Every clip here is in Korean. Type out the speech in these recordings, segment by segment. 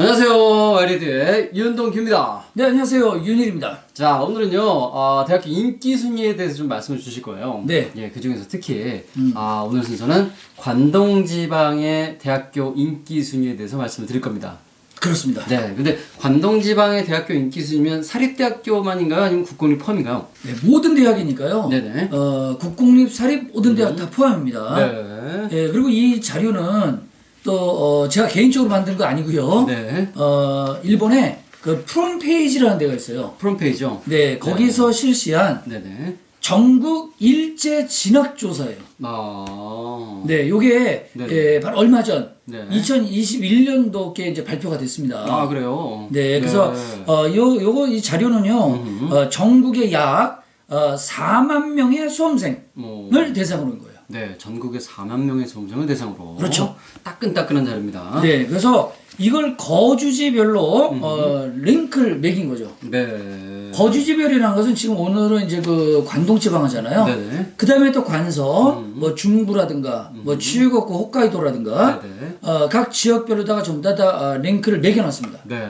안녕하세요. 와이리드의 윤동 규입니다. 네, 안녕하세요. 윤일입니다. 자, 오늘은요, 어, 대학교 인기 순위에 대해서 좀 말씀을 주실 거예요. 네. 예, 그 중에서 특히, 아, 오늘 순서는 관동 지방의 대학교 인기 순위에 대해서 말씀을 드릴 겁니다. 그렇습니다. 네, 근데 관동 지방의 대학교 인기 순위면 사립대학교만인가요? 아니면 국공립 펌인가요? 네, 모든 대학이니까요. 네네. 어, 국공립, 사립 모든 대학 다 포함입니다. 네. 예, 그리고 이 자료는 또 어, 제가 개인적으로 만든 거 아니고요. 네. 어, 일본에 그 프롬페이지라는 데가 있어요. 프롬페이죠? 네, 거기서 실시한 네네. 전국 일제 진학 조사예요. 아. 네, 요게 네. 예, 바로 얼마 전 네. 2021년도께 이제 발표가 됐습니다. 아, 그래요? 네, 그래서 어, 요 요거 이 자료는요. 어, 전국에 약 어, 4만 명의 수험생을 뭐. 대상으로 한 거예요. 네, 전국의 4만 명의 수험생을 대상으로 그렇죠. 따끈따끈한 자료입니다. 네, 그래서 이걸 거주지별로 어, 링크를 매긴 거죠. 네. 거주지별이라는 것은 지금 오늘은 이제 그 관동 지방 하잖아요. 네네. 그 다음에 또 관서, 뭐 중부라든가, 뭐 치유고쿠 혹카이도라든가, 네네. 어, 각 지역별로다가 전부 다, 다 어, 링크를 매겨놨습니다. 네.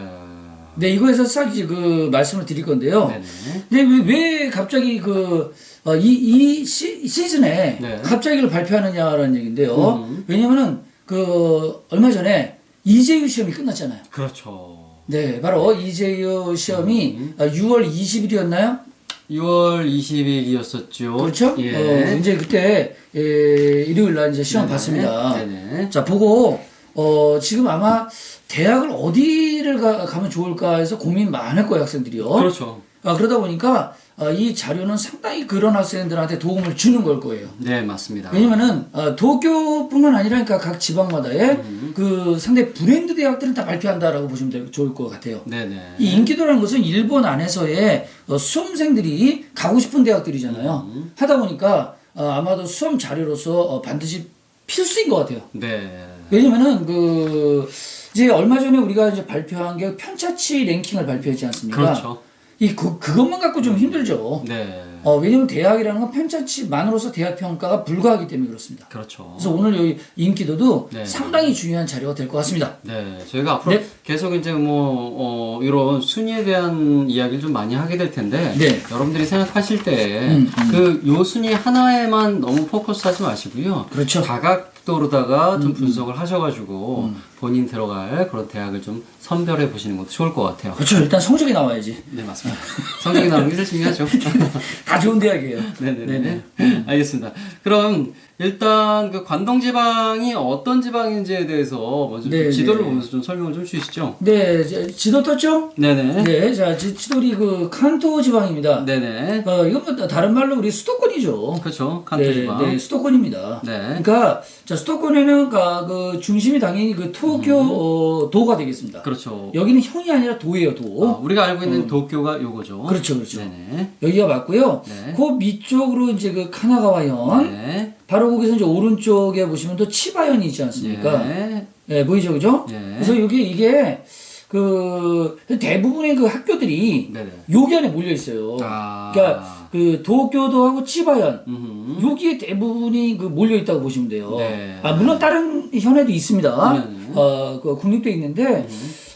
네, 이거에서 싹 이제 그 말씀을 드릴 건데요. 네네. 근데 왜, 왜 갑자기 그, 어, 이, 이 시, 시즌에 네. 갑자기 이걸 발표하느냐라는 얘기인데요. 왜냐면은 그, 얼마 전에 이재유 시험이 끝났잖아요. 그렇죠. 네, 바로 이재유 시험이 어, 6월 20일이었나요? 6월 20일이었었죠. 그렇죠? 예. 어, 이제 그때, 예, 일요일 날 이제 시험 봤습니다. 네네. 자, 보고, 어, 지금 아마 대학을 어디를 가, 가면 좋을까 해서 고민 많을 거예요, 학생들이요. 그렇죠. 아, 그러다 보니까 어, 이 자료는 상당히 그런 학생들한테 도움을 주는 걸 거예요. 네, 맞습니다. 왜냐면은 어, 도쿄뿐만 아니라 그러니까 각 지방마다의 그 상대 브랜드 대학들은 다 발표한다라고 보시면 될- 좋을 것 같아요. 네네. 이 인기도라는 것은 일본 안에서의 어, 수험생들이 가고 싶은 대학들이잖아요. 하다 보니까 어, 아마도 수험 자료로서 어, 반드시 필수인 것 같아요. 네. 왜냐면은 그 이제 얼마 전에 우리가 이제 발표한 게 편차치 랭킹을 발표했지 않습니까? 그렇죠. 이 그, 그것만 갖고 좀 힘들죠. 네. 어, 왜냐면 대학이라는 건 편차치만으로서 대학 평가가 불가하기 때문에 그렇습니다. 그렇죠. 그래서 오늘 여기 인기도도 네. 상당히 중요한 자료가 될 것 같습니다. 네, 저희가 앞으로 네. 계속 이제 뭐, 어, 이런 순위에 대한 이야기를 좀 많이 하게 될 텐데, 네. 여러분들이 생각하실 때, 음, 그, 요 순위 하나에만 너무 포커스 하지 마시고요. 그렇죠. 음, 다각도로다가 좀 분석을 하셔가지고, 본인 들어갈 그런 대학을 좀 선별해 보시는 것도 좋을 것 같아요. 그렇죠. 일단 성적이 나와야지. 네, 맞습니다. 성적이 나오는 게 제일 중요하죠. 다 좋은 대학이에요. 네네네. 알겠습니다. 그럼 일단 그 관동 지방이 어떤 지방인지에 대해서 먼저 좀 네, 지도를 네. 보면서 좀 설명을 좀 주시죠. 네, 지도 떴죠? 네네. 네, 자, 지, 지도리 그 칸토 지방입니다. 네네. 어, 이건 뭐 다른 말로 우리 수도권이죠. 그렇죠. 칸토 네, 지방. 네, 수도권입니다. 네. 그러니까 자 수도권에는 가- 그 중심이 당연히 그 도쿄 어, 도가 되겠습니다. 그렇죠. 여기는 형이 아니라 도예요, 도. 아, 우리가 알고 있는 도쿄가 요거죠. 그렇죠, 그렇죠. 네네. 여기가 맞고요. 네. 그 밑쪽으로 이제 그 카나가와현, 네. 바로 거기서 이제 오른쪽에 보시면 또 치바현이 있지 않습니까? 예. 예, 보이죠, 그죠? 예. 그래서 여기 이게 그 대부분의 그 학교들이 네네. 여기 안에 몰려 있어요. 아. 그러니까 그 도쿄도하고 치바현 음흠. 여기에 대부분이 그 몰려 있다고 보시면 돼요. 네. 아 물론 다른 현에도 있습니다. 네, 네. 어, 그 국립도 있는데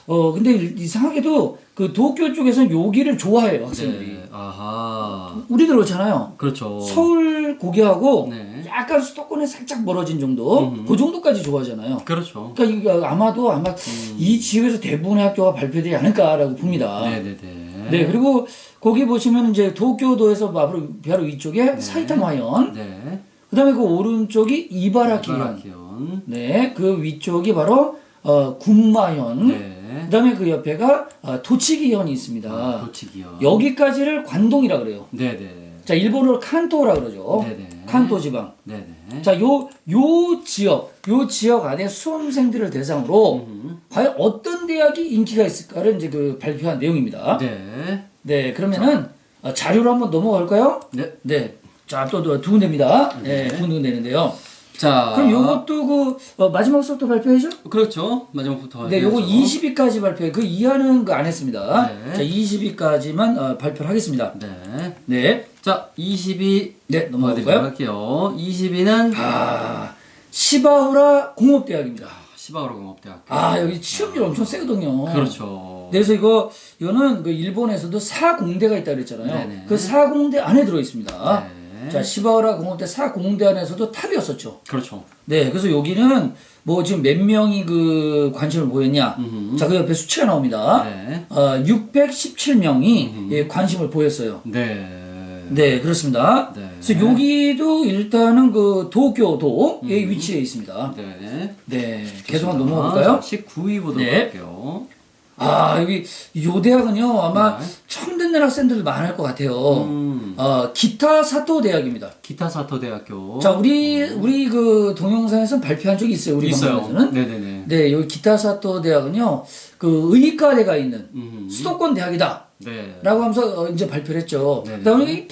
어 근데 이상하게도 그 도쿄 쪽에서는 여기를 좋아해요 학생들이. 네. 아하. 우리들 그렇잖아요. 그렇죠. 서울 고개하고 네. 약간 수도권에 살짝 멀어진 정도, 그 정도까지 좋아하잖아요. 그렇죠. 그러니까 아마도 아마 이 지역에서 대부분의 학교가 발표되지 않을까라고 봅니다. 네네네. 네, 그리고 거기 보시면 이제 도쿄도에서 바로 바로 위쪽에 사이타마현, 네. 그다음에 그 오른쪽이 이바라키현, 이바라키현. 네, 그 위쪽이 바로 어, 군마현, 네. 그다음에 그 옆에가 어, 도치기현이 있습니다. 아, 도치기요. 여기까지를 관동이라 그래요. 네 네. 자, 일본어로 칸토라 그러죠. 네 네. 칸토 지방. 네 네. 자, 요, 요 지역, 요 지역 안에 수험생들을 대상으로 과연 어떤 대학이 인기가 있을까를 이제 그 발표한 내용입니다. 네. 네, 그러면은 어, 자료로 한번 넘어갈까요? 네. 네. 자, 또 두 군데입니다. 네, 두 군데 되는데요. 자. 그럼 요것도 그 어, 마지막 수업도 발표해죠? 그렇죠. 마지막부터. 네, 요거 해야죠. 20위까지 발표해. 그 이하는 그 안 했습니다. 네. 자, 20위까지만 어, 발표를 하겠습니다. 네. 네. 자, 22. 네, 넘어가도록 넘어갈까요? 할게요. 22는 아, 시바우라 공업대학입니다. 시바우라 공업대학교. 아 여기 취업률 엄청 세거든요. 그렇죠. 그래서 이거 이거는 그 일본에서도 사공대가 있다 그랬잖아요. 네네. 그 사공대 안에 들어 있습니다. 네. 자 시바우라 공업대 사공대 안에서도 탑이었었죠. 그렇죠. 네, 그래서 여기는 뭐 지금 몇 명이 그 관심을 보였냐? 음흠. 자, 그 옆에 수치가 나옵니다. 네. 어, 617명이 예, 관심을 보였어요. 네. 네, 그렇습니다. 네. 그래서 여기도 일단은 그 도쿄도에 위치해 있습니다. 네. 네, 계속 넘어가 볼까요? 19위 보도록 네. 할게요. 아, 여기 요 대학은요 아마 네. 처음 듣는 학생들 많을 것 같아요. 음. 어, 기타 사토 대학입니다. 기타 사토 대학교. 자, 우리 우리 그 동영상에서 발표한 적이 있어요. 우리 있어요. 방송에서는. 네네네. 네, 여기 기타 사토 대학은요, 그 의과대가 있는 음. 수도권 대학이다. 네. 라고 하면서 어, 이제 발표를 했죠. 네네. 그다음에 이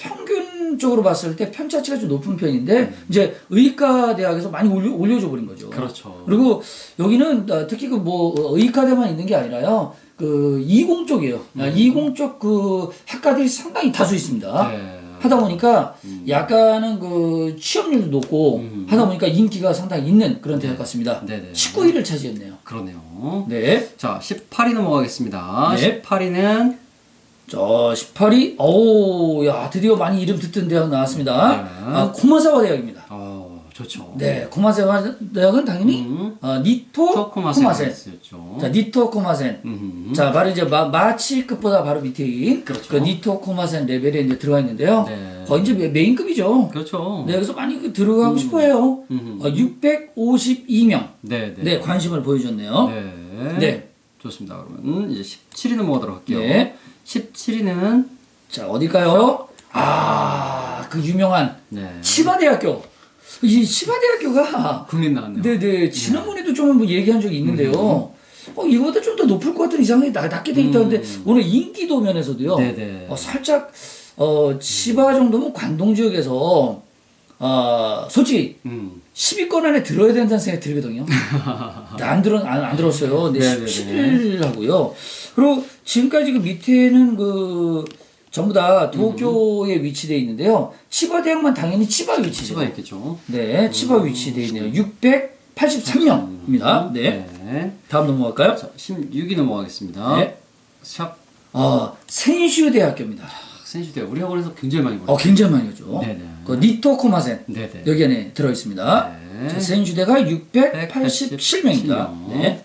평균적으로 봤을 때 편차치가 좀 높은 편인데 음. 이제 의과 대학에서 많이 올려, 올려줘 버린 거죠. 그렇죠. 그리고 여기는 어, 특히 그 뭐 의과대만 있는 게 아니라요. 그 이공 쪽이에요. 아, 이공 쪽 그 학과들이 상당히 다수 있습니다. 음. 네. 하다 보니까 약간은 그 취업률도 높고 음. 하다 보니까 인기가 상당히 있는 그런 대학 같습니다. 네네. 19위를 차지했네요. 그러네요. 네. 자, 18위 넘어가겠습니다. 네. 18위는 자, 18위. 오, 야, 드디어 많이 이름 듣던 대학 나왔습니다. 네. 아, 고마사와 대학입니다. 어, 좋죠. 네, 고마사와 대학은 당연히 음. 어, 니토 코마센. 였죠. 자, 니토 코마센. 음. 자, 바로 이제 마, 마치급보다 바로 밑에인 그렇죠. 그 니토 코마센 레벨에 이제 들어가 있는데요. 네. 거의 이제 메- 메인급이죠. 그렇죠. 네, 그래서 많이 그 들어가고 싶어 해요. 음. 어, 652명. 네, 네. 네, 관심을 보여줬네요. 네. 네. 좋습니다. 그러면 이제 17위 넘어가도록 할게요. 네. 17위는 자, 어딜까요? 아, 그 유명한 네. 치바대학교. 이 치바대학교가 국민 나왔네요. 네네 지난번에도 좀 한번 얘기한 적이 있는데요. 어 이거보다 좀 더 높을 것 같은 이상하게 나- 낮게 돼 있다는데 오늘 인기도 면에서도요. 네네. 어, 살짝 어 치바 정도면 관동 지역에서 어 솔직히 음. 10위권 안에 들어야 된다는 생각이 들거든요. 안 들어 안, 안 들었어요. 근데 네네네. 11 하고요. 그리고 지금까지 그 밑에는 그 전부 다 도쿄에 위치돼 있는데요. 치바 대학만 당연히 치바에 위치죠. 치바 있겠죠. 네, 치바 위치돼 있네요. 683명입니다. 네. 네. 다음 넘어갈까요? 자, 16위 넘어가겠습니다. 네. 샵 어, 센슈 대학교입니다. 센슈대 우리 학원에서 굉장히 많이 어, 보죠. 굉장히 많이 가죠. 네네. 그 니토 코마센 네네. 여기 안에 들어 있습니다. 네. 자, 센슈대가 687명입니다. 네.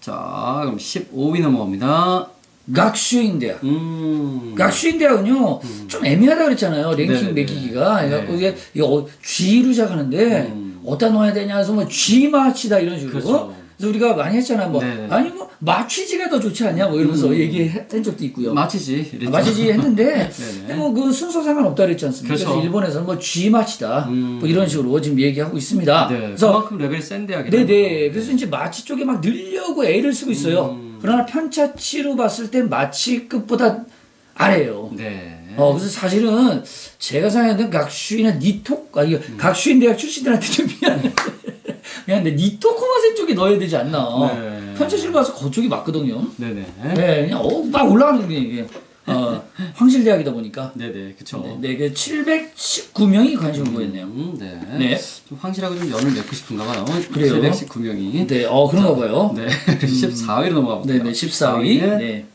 자, 그럼 15위 넘어갑니다. 각슈인 대학. 음. 각슈인 대학은요 좀 애매하다 그랬잖아요 랭킹. 매기기가 네. 이게 이거 G로 시작하는데 음. 어디다 넣어야 되냐 해서 뭐 G 마치다 이런 식으로 그렇죠. 그래서 우리가 많이 했잖아요 뭐 네네. 아니 뭐 마취지가 더 좋지 않냐 뭐 이러면서 얘기한 적도 있고요. 이랬죠. 아, 마치지 했는데 네네. 뭐그 순서 상관없다 그랬지 않습니까? 그렇죠. 그래서 일본에서는 뭐 G 마치다 음. 뭐 이런 식으로 지금 얘기하고 있습니다. 네. 그래서 그만큼 레벨이 센 대학이다. 네네 그래서 이제 마치 쪽에 막 늘려고 애를 쓰고 있어요. 음. 그러나 편차치로 봤을 땐 마치급보다 아래예요. 네. 어 그래서 사실은 제가 생각하는 각슈이나 니토 아 이거 음. 각슈인 대학 출신들한테 좀 미안해. 미안한데 니토 코마센 쪽에 넣어야 되지 않나. 네. 편차치로 봐서 그쪽이 맞거든요. 네네. 네, 그냥 어, 막 올라가는 게 이게 어, 황실대학이다 보니까 네네. 그쵸. 네, 그 719명이 관심을 보였네요. 음, 네. 네. 좀 황실하고 좀 연을 맺고 싶은가 봐요. 그래요? 719명이. 네, 어 그런가 봐요. 네. 14위로 넘어가 네, 볼게요. 네, 14위. 는 네.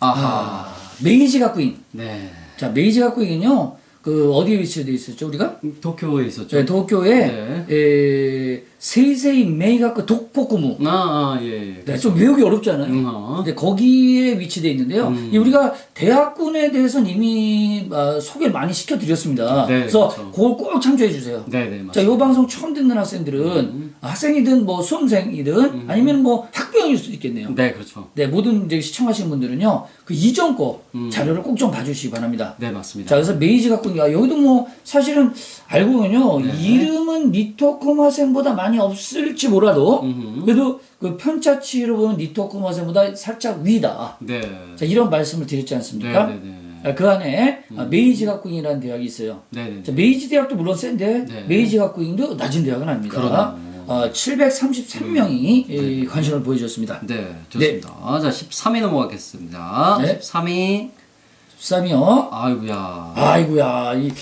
아하. 아, 메이지 학부인. 네. 자, 메이지 학부인은요. 그 어디에 위치돼 있었죠, 우리가? 도쿄에 있었죠. 네, 도쿄에 네. 에, 세이세이 메이가쿠 독포쿠무. 아, 아, 예, 예. 네, 좀 외우기 어렵지 않아요? 음, 어. 근데 거기에 위치돼 있는데요. 음. 이 우리가 대학군에 대해서는 이미 아, 소개를 많이 시켜드렸습니다. 네, 그래서 그렇죠. 그걸 꼭 참조해 주세요. 네 네. 맞습니다. 자, 요 방송 처음 듣는 학생들은 학생이든 뭐 수험생이든 아니면 뭐 학부형일 수도 있겠네요. 네, 그렇죠. 네, 모든 이제 시청하시는 분들은요, 그 이전 거 음. 자료를 꼭 좀 봐주시기 바랍니다. 네, 맞습니다. 자, 그래서 메이지 있는 게, 여기도 뭐, 사실은 알고 보면요, 네. 이름은 니토코마센보다 많이 없을지 몰라도, 음흠. 그래도 그 편차치로 보면 니토코마센보다 살짝 위다. 네. 자, 이런 말씀을 드렸지 않습니까? 네, 네, 네. 아, 그 안에 아, 메이지 학부인이라는 대학이 있어요. 네, 네. 자, 메이지 대학도 물론 센데 네. 메이지 학부인도 낮은 대학은 아닙니다. 그러네요. 어, 733명이 관심을 보여줬습니다. 네, 좋습니다. 자, 13위 넘어가겠습니다. 네. 13위. 13위요. 아이고야. 아이고야, 이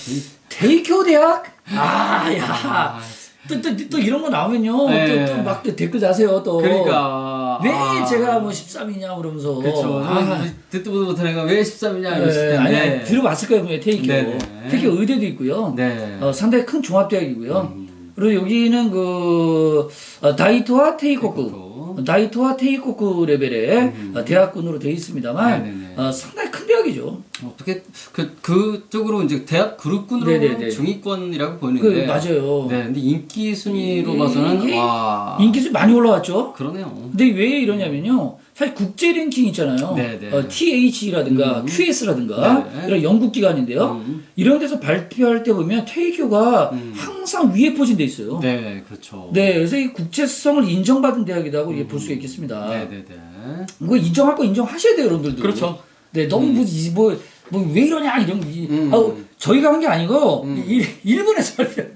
대교 대학? 아, 야. 또, 또, 또 이런 거 나오면요. 네. 또, 또 막 댓글 다세요, 또. 그러니까 왜 아. 제가 뭐 13이냐, 그러면서. 그렇죠. 아, 듣도 보도 애가 왜 13이냐 이랬을 네, 텐데. 아니, 아니, 들어봤을 거예요, 분명히 테이큐. 네네. 테이큐 의대도 있고요. 네. 어, 상당히 큰 종합대학이고요. 음. 그리고 여기는 그 어, 다이토와 테이코쿠. 다이토와 테이코쿠 레벨의 음. 어, 대학군으로 되어 있습니다만 네네네. 어, 상당히 큰 대학이죠. 어떻게 그 그쪽으로 이제 대학 그룹군으로 네네네. 중위권이라고 그 보이는데. 맞아요. 네, 근데 인기 순위로 이- 봐서는 이- 와 인기수 많이 올라왔죠. 그러네요. 근데 왜 이러냐면요. 사실 국제 랭킹 있잖아요. 네네. 어, TH라든가 음. QS라든가 네네. 이런 영국 기관인데요. 음. 이런 데서 발표할 때 보면 테이큐가 음. 항상 위에 포진 돼 있어요. 네, 그렇죠. 네, 그래서 이 국제성을 인정받은 대학이라고 이게 볼 수가 있겠습니다. 네, 네, 네. 이거 인정할 거 인정하셔야 돼요, 여러분들도. 그렇죠. 네, 너무 뭐, 이- 뭐, 뭐, 왜 이러냐, 이런, 이, 음. 아우, 저희가 한 게 아니고, 음. 일, 일본에서 하는 거예요.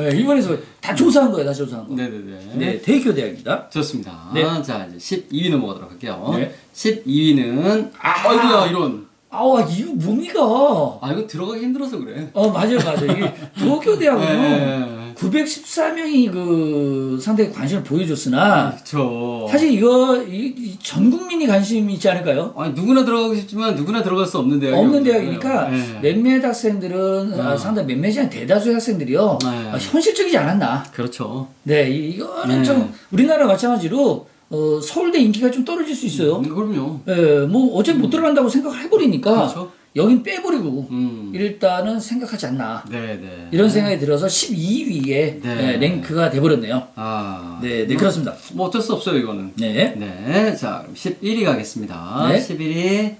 네, 일본에서 다 조사한 거예요, 다 조사한 거. 네, 네, 네. 네, 대교 대학입니다. 좋습니다. 네. 자, 이제 12위 넘어가도록 할게요. 네. 12위는 아. 아이고야 이런. 아우, 이거 뭡니까? 아, 이거 들어가기 힘들어서 그래. 어, 맞아요, 맞아요. 이게 도쿄 대학은요, 네. 914명이 그 상당히 관심을 보여줬으나, 그렇죠. 사실 이거, 이, 이 전 국민이 관심이 있지 않을까요? 아니 누구나 들어가고 싶지만 누구나 들어갈 수 없는 대학이 없는 대학이니까 네. 몇몇 학생들은 아, 네. 상당히 몇몇이 아니라 대다수의 학생들이요 네. 아, 현실적이지 않았나 그렇죠. 네 이- 이거는 네. 좀 우리나라 마찬가지로 어, 서울대 인기가 좀 떨어질 수 있어요 음, 그럼요. 예, 뭐 어차피 못 들어간다고 생각을 해버리니까 그렇죠. 여긴 빼버리고 음. 일단은 생각하지 않나 네, 네. 이런 생각이 들어서 12위에 네. 랭크가 돼버렸네요 아. 네, 네 그렇습니다 뭐 어쩔 수 없어요, 이거는. 네 네. 자, 그럼 11위 가겠습니다. 네. 11위.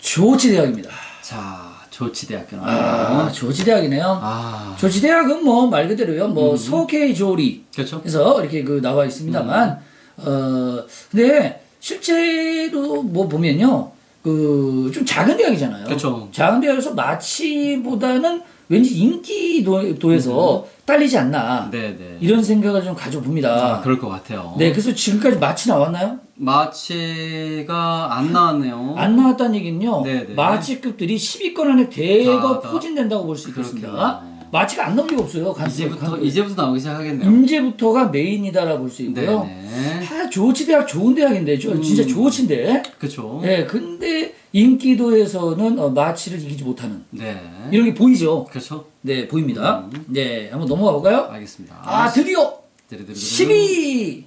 조지 대학입니다 자, 조치대학교 아 나와요. 조지 대학이네요 아. 조지 대학은 뭐 말 그대로요 뭐 음. 소케이 조리 그렇죠. 그래서 이렇게 그 나와 있습니다만 어 근데 실제로 뭐 보면요 그 좀 작은 대학이잖아요. 그쵸. 작은 대학에서 마치보다는 왠지 인기도에서 딸리지 않나 네, 네. 이런 생각을 좀 가져봅니다. 아, 그럴 것 같아요. 네, 그래서 지금까지 마치 나왔나요? 마치가 안 나왔네요. 안 나왔다는 얘기는요. 네, 네. 마치급들이 10위권 안에 대거. 포진된다고 볼 수 있겠습니다. 그렇군요. 마치가 안 나올 리가 없어요. 간- 이제부터 간- 이제부터 나오기 시작하겠네요. 인제부터가 메인이다라고 볼수 있고요. 네, 아, 조치 대학 좋은 대학인데, 저, 진짜 음. 조치인데. 그렇죠. 예, 근데 인기도에서는 어, 마치를 이기지 못하는 네. 이런 게 보이죠. 그렇죠. 네, 보입니다. 음. 네, 한번 넘어가 볼까요? 알겠습니다. 아, 드디어 드르르르르. 12.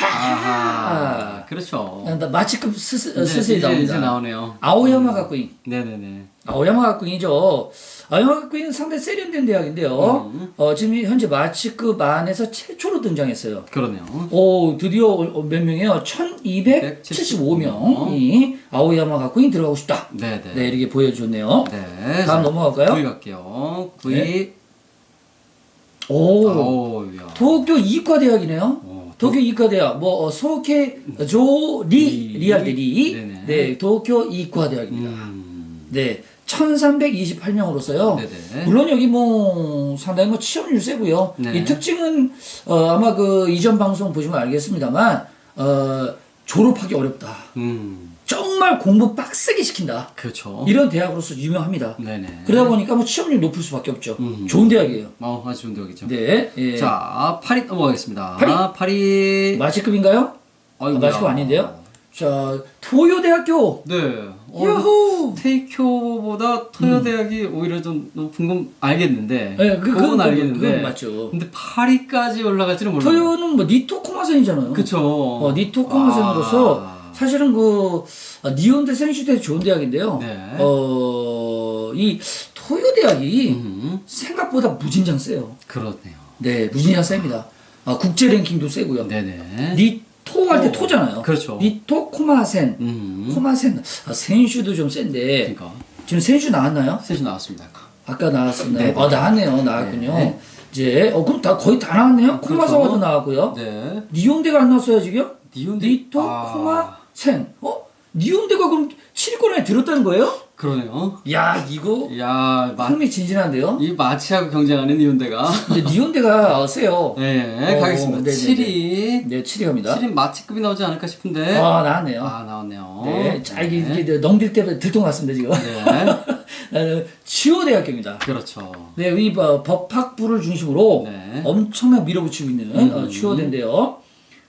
아하. 그렇죠. 아, 나 마치급 스스, 이제, 스스에 이제, 나옵니다. 이제 나오네요. 아오야마 학부인. 네네네. 아오야마 학부인이죠. 아오야마 학부인은 상당히 세련된 대학인데요. 음. 어, 지금 현재 마치급 안에서 최초로 등장했어요. 그러네요. 오, 드디어 어, 몇 명이요? 1275명이 아오야마 학부인 들어가고 싶다. 네네. 네, 이렇게 보여줬네요. 네. 다음 자, 넘어갈까요? 9위 갈게요. 9위. 네. 오, 아오, 야. 도쿄 이과대학이네요. 어, 도쿄 이과대학, 뭐, 어, 소케, 조, 리, 리. 리할 때 리. 네네. 네, 도쿄 이과대학입니다. 음. 네, 1328명으로서요. 네네. 물론 여기 뭐, 상당히 뭐 취업률 세고요. 네. 이 특징은, 어, 아마 그 이전 방송 보시면 알겠습니다만, 어, 졸업하기 어렵다. 음. 정말 공부 빡세게 시킨다. 그렇죠. 이런 대학으로서 유명합니다. 네네. 그러다 보니까 뭐 취업률 높을 수밖에 없죠. 음. 좋은 대학이에요. 어, 아주 좋은 대학이죠. 네. 예. 자, 8위 넘어가겠습니다. 팔위. 8위. 마치급인가요? 아이고야. 마치급 아닌데요? 자, 토요대학교. 네. 어, 야호! 테이큐보다 토요대학이 오히려 좀 높은 건 알겠는데. 네, 그, 그건 그건 알겠는데. 그건 맞죠. 근데 8위까지 올라갈 줄은 몰라요. 토요는 뭐 니토코마센이잖아요. 그쵸. 어, 니토코마센으로서 아. 사실은 그 아, 니온대 센슈대 좋은 대학인데요. 네. 어, 이 토요 대학이 음, 생각보다 무진장 세요. 그렇네요. 네, 무진장 셉니다. 아, 국제 랭킹도 세고요. 네네. 니토 할 때 토. 토잖아요. 그렇죠. 니토 코마센. 음. 코마센. 아, 센슈도 좀 센데. 그러니까. 지금 센슈 나왔나요? 셋이 나왔습니다. 아까 나왔었나요? 네. 아 나왔네요, 나왔군요. 네. 이제 어 그럼 다 거의 다 나왔네요. 그렇죠. 코마사와도 나왔고요. 네. 니온대가 안 나왔어요 지금? 니온대. 니토 아. 코마 센. 어? 니온대가 그럼 7위권 안에 들었다는 거예요? 그러네요. 야 이거 야, 마, 흥미진진한데요. 이 마치하고 경쟁하는 이온대가. 근데 니온대가 세요. 네, 어, 가겠습니다. 네네네. 7위. 네, 7위 갑니다. 7위 마치급이 나오지 않을까 싶은데. 아 나왔네요. 아, 나왔네요. 네, 자 이게, 이게 넘길 때 들통났습니다 지금. 네. 나는 치호대학교입니다. 그렇죠. 네, 이 뭐, 법학부를 중심으로 네. 엄청나게 밀어붙이고 있는 음. 어, 치호대인데요.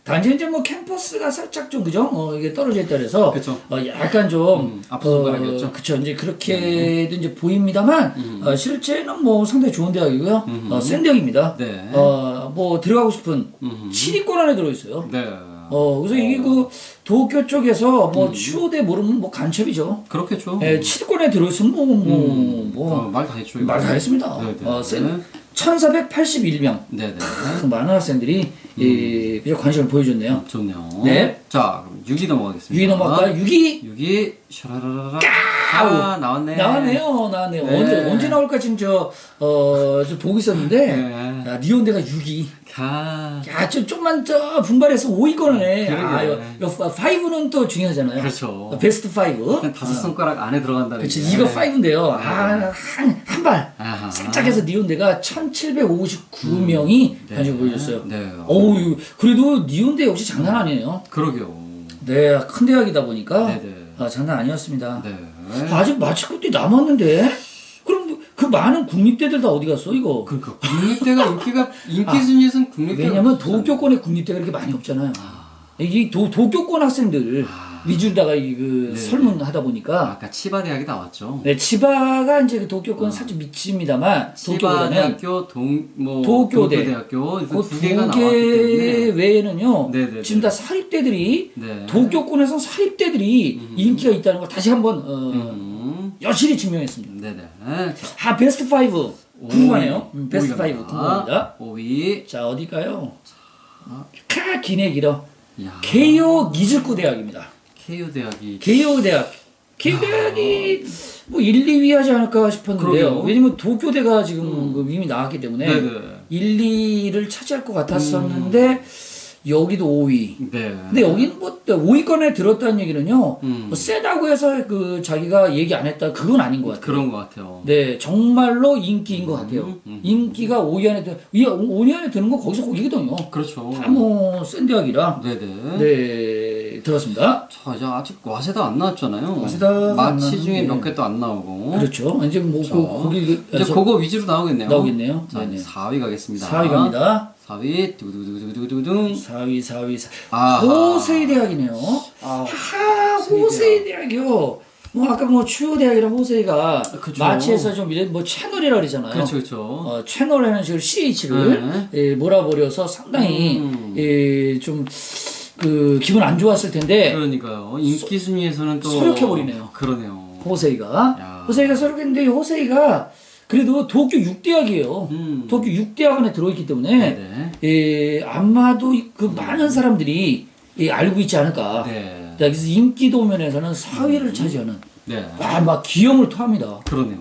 단지 이제 뭐 캠퍼스가 살짝 좀 그죠? 어, 이게 떨어져 있다 그래서 그쵸. 어, 약간 좀 음, 앞손가락이었죠. 네. 그쵸. 이제 그렇게도 이제 보입니다만 음. 어, 실제는 뭐 상당히 좋은 대학이고요. 어, 센 대학입니다. 네. 어, 뭐 들어가고 싶은 음. 7위권 안에 들어 있어요. 네. 어, 그래서 이게 그 도쿄 쪽에서 음. 뭐 치호대 모르면 뭐 간첩이죠. 그렇겠죠. 예, 7위권에 들어있으면 뭐, 뭐, 뭐, 어, 말다 했죠. 말 다 했습니다. 네, 네. 어, 센, 1481명. 네, 네. 많은 학생들이 예, 그저 관심을 보여줬네요. 좋네요. 네. 자, 그럼 6위 넘어가겠습니다. 6위 넘어갈까요? 6위 6위 샤라라라라. 아, 나왔네. 나왔네요. 나왔네요. 네. 언제 언제 나올까 지금 저 어, 저 보고 있었는데 네. 아, 니온대가 6위. 가. 야, 좀 좀만 더 분발해서 5위권을 아, 그러게. 요, 요 5는 또 중요하잖아요. 그렇죠. 어, 베스트 5. 일단 다섯 손가락 안에 들어간다는 그렇지. 게. 이거 5인데요. 아, 한, 한 발. 아하. 살짝 해서 니온대가 1759명이 네. 관심 보여줬어요. 네. 어우, 그래도 니온대 역시 장난 아니에요. 그러게요. 네, 큰 대학이다 보니까 네네. 아, 장난 아니었습니다. 네. 아직 마치국들이 남았는데? 그럼 그 많은 국립대들 다 어디 갔어, 이거? 그러니까 국립대가 인기가 인기 순위에서는 국립대 왜냐면 도쿄권에 국립대가 그렇게 많이 없잖아요. 이 도, 도쿄권 학생들 위주로다가 이그 아. 네. 설문하다 보니까 아까 치바 대학이 나왔죠. 네, 치바가 이제 그 도쿄권 살짝 미칩니다만 치바 도쿄보다는 대학교 동뭐 도쿄대. 대학교 그두 개가 나왔기 때문에 외에는요 네네네. 지금 다 사립대들이 네. 도쿄권에서 사립대들이 인기가 있다는 걸 다시 한번 어, 음. 여실히 증명했습니다. 네네. 자, 아 베스트 5 궁금하네요. 음, 베스트 5 5위가 궁금합니다. 5위. 자 어딜까요? 카 기네 길어 야. 케이오 기즈쿠 대학입니다. 케이오 대학이 케이오 대학 케이오 대학이 뭐 1, 2위 하지 않을까 싶었는데요. 그러게요. 왜냐면 도쿄대가 지금 그 이미 나왔기 때문에 네네. 1, 2를 차지할 것 같았었는데 여기도 5위. 네. 근데 여기는 뭐 5위권에 들었다는 얘기는요. 음. 뭐 세다고 해서 그 자기가 얘기 안 했다 그건 아닌 것 같아요. 그런 것 같아요. 네, 정말로 인기인 것 같아요. 음. 인기가 5위 안에 들, 5위 안에 드는 거 거기서 거기거든요. 그렇죠. 다뭐센 대학이라 네네. 네 들었습니다. 자, 이제 아직 와세다 안 나왔잖아요. 와세다가 안 마치. 중에 몇 개 또 안 나오고. 그렇죠. 이제 뭐 자, 그, 거기 이제 그거 위주로 나오겠네요. 나오겠네요. 자, 네네. 이제 4위 가겠습니다. 4위 갑니다. 4위 두두두두두두둥. 4위, 4위, 4위. 아하. 호세이 대학이네요. 아, 하, 호세이 대학이요. 뭐 아까 뭐 추호 대학이랑 호세이가 그쵸. 마치에서 좀 이런 뭐 채널이라 그러잖아요. 그렇죠, 그렇죠. 어, 채널에는 지금 CH를 예, 몰아버려서 상당히 음. 예, 좀 그 기분 안 좋았을 텐데 그러니까요. 인기 순위에서는 또 소력해 버리네요. 그러네요. 호세이가 야. 호세이가 소력했는데 호세이가 그래도 도쿄 6대학이에요. 음. 도쿄 6대학 안에 들어있기 때문에 네네. 예, 아마도 그 많은 사람들이 예, 알고 있지 않을까. 네. 그래서 인기도 면에서는 4위를 차지하는 네. 아, 막 기염을 토합니다. 그러네요.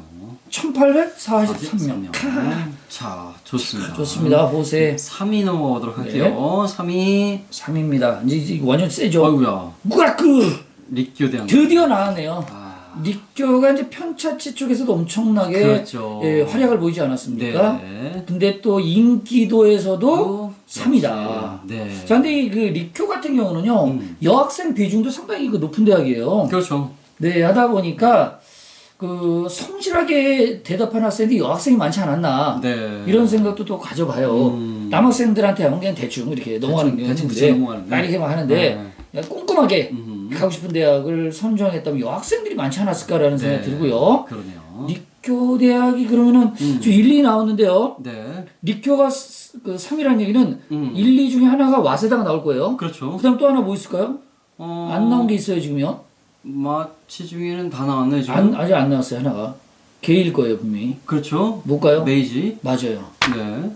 1843명. 43명. 자, 좋습니다. 좋습니다. 호세 3위 넘어가도록 할게요. 네. 3위. 3위입니다. 이제, 이제 완전 세죠. 아이고야. 무가크立교대학. 드디어 나왔네요. 아, 니쿄가 이제 편차치 쪽에서도 엄청나게 그렇죠. 예, 활약을 보이지 않았습니까? 네. 근데 또 인기도에서도 또 3위다. 네. 자, 근데 이그 리쿄 같은 경우는요, 음. 여학생 비중도 상당히 그 높은 대학이에요. 그렇죠. 네, 하다 보니까 그 성실하게 대답하는 학생들이 여학생이 많지 않았나. 네. 이런 생각도 또 가져봐요. 음. 남학생들한테 하면 그냥 대충 이렇게 넘어가는 게 대충 있는데, 넘어가는데. 나 이렇게만 하는데, 네. 꼼꼼하게 음. 가고 싶은 대학을 선정했다면 여학생들이 많지 않았을까라는 생각이 네. 들고요. 그러네요. 리쿄 대학이 그러면은 음. 지금 1, 2 나왔는데요. 네. 리쿄가 스- 그 3위라는 얘기는 음. 1, 2 중에 하나가 와세다가 나올 거예요. 그렇죠. 그 다음 또 하나 뭐 있을까요? 어, 안 나온 게 있어요, 지금요? 마치 중에는 다 나왔네 지금. 안, 아직 안 나왔어요, 하나가. 개일 거예요, 분명히. 그렇죠. 뭘까요? 메이지. 맞아요. 네.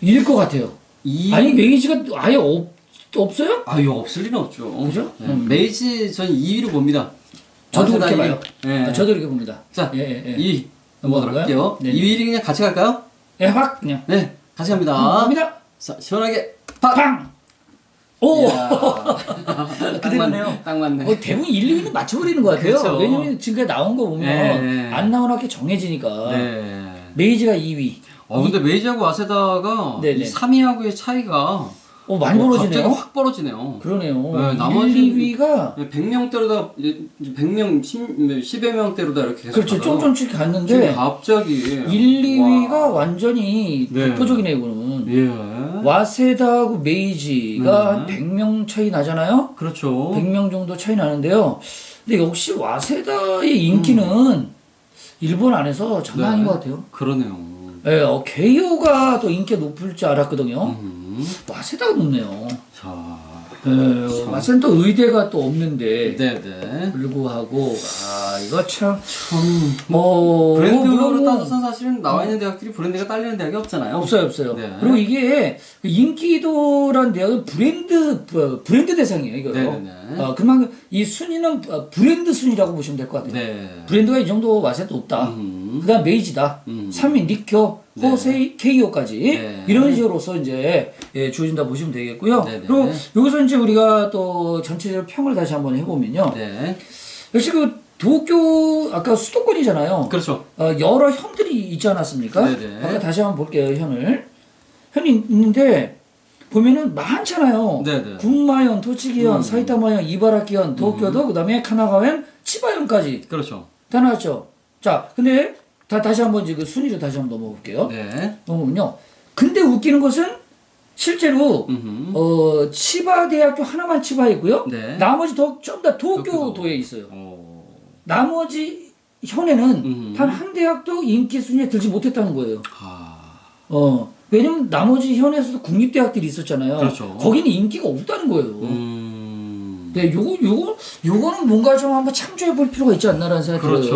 일 것 같아요. 이 아니, 메이지가 아예 없, 없어요? 아, 이거 없을 리는 없죠. 그죠? 네. 음. 메이지 전 2위로 봅니다. 저도 그렇게 2위. 봐요. 네. 아, 저도 이렇게 봅니다. 자, 예, 예, 예. 2위 넘어가도록? 할게요. 네. 2위 그냥 같이 갈까요? 예, 확, 그냥. 네. 같이 갑니다. 갑니다. 자, 시원하게 팍! 팡! 오! 딱 그대로네요. 맞네. 딱 맞네. 어, 대부분 1, 2위는 맞춰버리는 것 같아요. 그렇죠. 왜냐면 지금까지 나온 거 보면 네. 안 나오나 게 정해지니까. 네. 메이지가 2위. 어 근데 메이지하고 네네. 이 3위하고의 차이가 어, 많이 어, 벌어지네요. 갑자기 확 벌어지네요. 그러네요. 네, 나머지- 1, 2위가 100명대로다 100명 10여 명대로다 이렇게 계속 그렇죠. 쫑쫑씩 갔는데 갑자기 1, 2위가 와. 완전히 네. 독보적이네요, 이거는. 예. 와세다하고 메이지가 음. 한 100명 차이 나잖아요. 그렇죠. 100명 정도 차이 나는데요. 근데 역시 와세다의 인기는 일본 안에서 장난 아닌 네. 것 같아요. 그러네요. 예, 어, 게이오가 또 인기가 높을 줄 알았거든요. 음. 와세다가 높네요. 자. 예, 와세는 또 의대가 또 없는데 네, 네. 불구하고 아 이거 참 참 뭐, 브랜드로 물론 뭐 따져서 사실은 나와 있는 대학들이 브랜드가 딸리는 대학이 없잖아요. 없어요 없어요. 네. 그리고 이게 그 인기도란 대학은 브랜드 부- 브랜드 대상이에요 이거요. 네네네. 어, 그만큼 이 순위는 어, 브랜드 순위라고 보시면 될 것 같아요. 네. 브랜드가 이 정도 와세도 없다. 음. 그 다음 메이지다. 음. 3위 니쿄, 네. 호세이, 케이오까지 네. 이런 식으로서 이제 예, 주어진다 보시면 되겠고요. 네네. 그리고 여기서 이제 우리가 또 전체적으로 평을 다시 한번 해보면요. 네. 역시 그 도쿄 아까 수도권이잖아요. 그렇죠. 어, 여러 현들이 있지 않았습니까? 네네. 아까 다시 한번 볼게요 현을 현이 있는데 보면은 많잖아요. 네네. 군마현, 토치기현, 음. 사이타마현, 이바라키현, 도쿄도 그다음에 카나가현, 치바현까지 그렇죠. 다 나왔죠. 자, 근데 다 다시 한번 그 순위로 다시 한번 넘어볼게요. 네. 넘어보면요. 근데 웃기는 것은 실제로 음흠. 어 치바 대학교 하나만 치바이고요. 네. 나머지 더좀다 도쿄도. 도쿄도에 있어요. 어. 나머지 현에는 음. 단한 대학도 인기 순위에 들지 못했다는 거예요. 아. 어 왜냐면 나머지 현에서도 국립대학들이 있었잖아요. 그렇죠. 거기는 인기가 없다는 거예요. 음. 네, 요거 요거 요거는 뭔가 좀 한번 참조해 볼 필요가 있지 않나라는 생각이 들어요.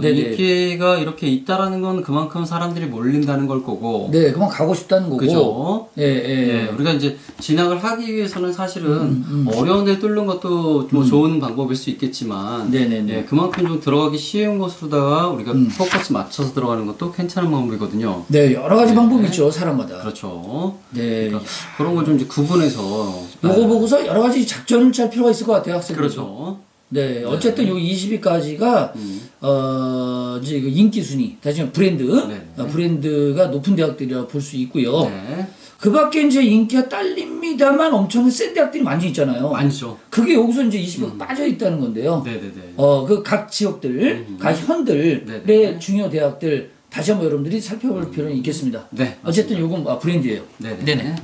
그렇죠. 네네. 인기가 이렇게 있다라는 건 그만큼 사람들이 몰린다는 걸 거고. 네, 그만 가고 싶다는 거고. 그죠. 예, 예. 예, 우리가 이제 진학을 하기 위해서는 사실은 음, 어려운 데를 뚫는 것도 뭐 좋은 방법일 수 있겠지만, 네네네. 예, 그만큼 좀 들어가기 쉬운 곳으로다가 우리가 포커스 맞춰서 들어가는 것도 괜찮은 방법이거든요. 네, 여러 가지 네. 방법이 있죠, 사람마다. 그렇죠. 네. 그러니까 그런 걸 좀 이제 구분해서. 요거 보고서 여러 가지 작전을 짤 필요가 있을 것 같아요, 학생들. 그렇죠. 네, 어쨌든 요 20위까지가 음. 어 이제 그 인기 순위, 다시 말해 브랜드, 네. 어, 브랜드가 높은 대학들이라 볼 수 있고요. 네. 그 밖에 이제 인기가 딸립니다만 엄청난 센 대학들이 많이 있잖아요. 많죠. 그게 여기서 이제 20위가 빠져 있다는 건데요. 네네네. 어, 그 각 지역들, 각 현들의 음. 네네. 중요 대학들 다시 한번 여러분들이 살펴볼 필요는 있겠습니다. 네. 어쨌든 요건 아, 브랜드예요. 네네. 네네.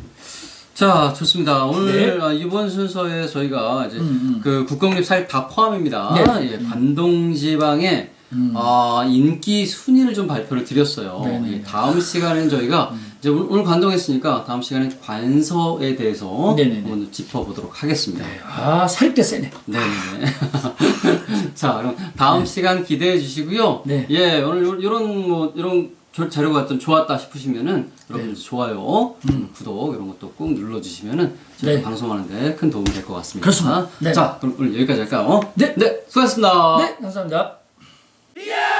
자, 좋습니다. 오늘 네. 아, 이번 순서에 저희가 이제 음, 음. 그 국공립 사입 다 포함입니다. 네. 예, 관동 지방의 아, 인기 순위를 좀 발표를 드렸어요. 네, 네, 예, 네. 다음 시간에는 저희가 이제 오늘, 관동했으니까 다음 시간에 관서에 대해서 네, 네, 네. 한번 짚어보도록 하겠습니다. 아, 살때 세네. 네네. 자, 그럼 다음 시간 기대해 주시고요. 네. 예, 오늘 요- 요런 뭐 이런 조- 자료가 좀 좋았다 싶으시면은 여러분 좋아요, 음, 구독 이런 것도 꼭 눌러 주시면은 저희가 네. 방송하는데 큰 도움이 될 것 같습니다. 그렇습니다. 네. 자, 그럼 오늘 여기까지 할까요? 네. 네, 수고하셨습니다. 네, 감사합니다. 야!